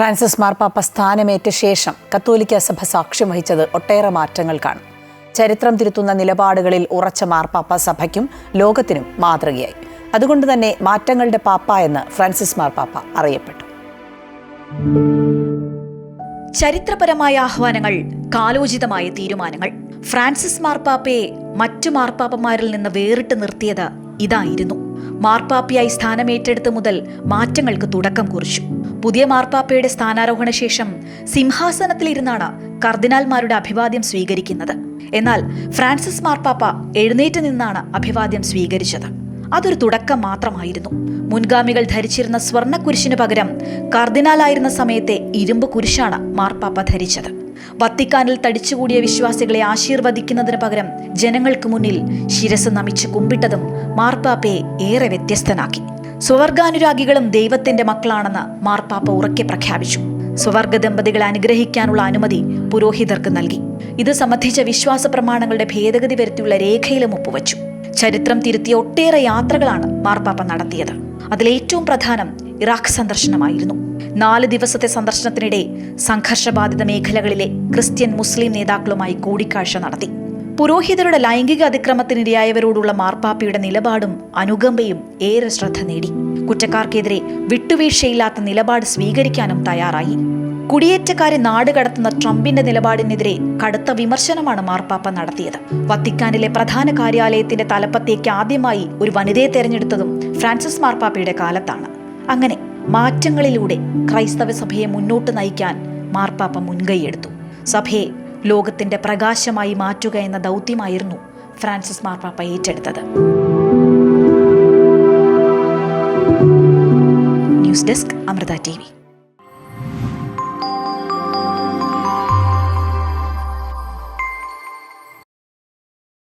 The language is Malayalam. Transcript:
ഫ്രാൻസിസ് മാർപ്പാപ്പ സ്ഥാനമേറ്റ ശേഷം കത്തോലിക്ക സഭ സാക്ഷ്യം വഹിച്ചത് ഒട്ടേറെ മാറ്റങ്ങൾക്കാണ് ചരിത്രം തിരുത്തുന്ന നിലപാടുകളിൽ ഉറച്ച മാർപ്പാപ്പ സഭയ്ക്കും ലോകത്തിനും മാതൃകയായി. അതുകൊണ്ട് തന്നെ മാറ്റങ്ങളുടെ പാപ്പ എന്ന് ഫ്രാൻസിസ് മാർപ്പാപ്പ അറിയപ്പെട്ടു. ചരിത്രപരമായ ആഹ്വാനങ്ങൾ കാലോചിതമായ തീരുമാനങ്ങൾ. ഫ്രാൻസിസ് മാർപ്പാപ്പയെ മറ്റു മാർപ്പാപ്പമാരിൽ നിന്ന് വേറിട്ട് നിർത്തിയത് ഇതായിരുന്നു. മാർപ്പാപ്പയായി സ്ഥാനമേറ്റെടുത്ത് മുതൽ മാറ്റങ്ങൾക്ക് തുടക്കം കുറിച്ചു. പുതിയ മാർപ്പാപ്പയുടെ സ്ഥാനാരോഹണ ശേഷം സിംഹാസനത്തിലിരുന്നാണ് കർദിനാൽമാരുടെ അഭിവാദ്യം സ്വീകരിക്കുന്നത്. എന്നാൽ ഫ്രാൻസിസ് മാർപ്പാപ്പ എഴുന്നേറ്റ് നിന്നാണ് അഭിവാദ്യം സ്വീകരിച്ചത്. അതൊരു തുടക്കം മാത്രമായിരുന്നു. മുൻഗാമികൾ ധരിച്ചിരുന്ന സ്വർണക്കുരിശിനു പകരം കർദിനാലായിരുന്ന സമയത്തെ ഇരുമ്പ് കുരിശാണ് മാർപ്പാപ്പ ധരിച്ചത്. വത്തിക്കാനിൽ തടിച്ചുകൂടിയ വിശ്വാസികളെ ആശീർവദിക്കുന്നതിന് പകരം ജനങ്ങൾക്ക് മുന്നിൽ ശിരസ് നമിച്ച് കുമ്പിട്ടതും മാർപ്പാപ്പയെ ഏറെ വ്യത്യസ്തനാക്കി. സ്വവർഗാനുരാഗികളും ദൈവത്തിന്റെ മക്കളാണെന്ന് മാർപ്പാപ്പ ഉറക്കെ പ്രഖ്യാപിച്ചു. സ്വവർഗ ദമ്പതികളെ അനുഗ്രഹിക്കാനുള്ള അനുമതി പുരോഹിതർക്ക് നൽകി. ഇത് സംബന്ധിച്ച വിശ്വാസ പ്രമാണങ്ങളുടെ ഭേദഗതി വരുത്തിയുള്ള രേഖയിലും ഒപ്പുവച്ചു. ചരിത്രം തിരുത്തിയ ഒട്ടേറെ യാത്രകളാണ് മാർപ്പാപ്പ നടത്തിയത്. അതിലേറ്റവും പ്രധാനം ഇറാഖ് സന്ദർശനമായിരുന്നു. നാല് ദിവസത്തെ സന്ദർശനത്തിനിടെ സംഘർഷബാധിത മേഖലകളിലെ ക്രിസ്ത്യൻ മുസ്ലിം നേതാക്കളുമായി കൂടിക്കാഴ്ച നടത്തി. പുരോഹിതരുടെ ലൈംഗിക അതിക്രമത്തിനിരയായവരോടുള്ള മാർപ്പാപ്പയുടെ നിലപാടും അനുകമ്പയും ഏറെ ശ്രദ്ധ നേടി. കുറ്റക്കാർക്കെതിരെ വിട്ടുവീഴ്ചയില്ലാത്ത നിലപാട് സ്വീകരിക്കാനും തയ്യാറായി. കുടിയേറ്റക്കാരെ നാട് കടത്തുന്ന ട്രംപിന്റെ നിലപാടിനെതിരെ കടുത്ത വിമർശനമാണ് മാർപ്പാപ്പ നടത്തിയത്. വത്തിക്കാനിലെ പ്രധാന കാര്യാലയത്തിന്റെ തലപ്പത്തേക്ക് ആദ്യമായി ഒരു വനിതയെ തെരഞ്ഞെടുത്തതും ഫ്രാൻസിസ് മാർപ്പാപ്പയുടെ കാലത്താണ്. അങ്ങനെ മാറ്റങ്ങളിലൂടെ ക്രൈസ്തവ സഭയെ മുന്നോട്ട് നയിക്കാൻ മാർപ്പാപ്പ മുൻകൈയെടുത്തു സഭയെ ലോകത്തിന്റെ പ്രകാശമായി മാറ്റുക എന്ന ദൗത്യമായിരുന്നു ഫ്രാൻസിസ് മാർപ്പാപ്പ ഏറ്റെടുത്തത്. News desk Amrita T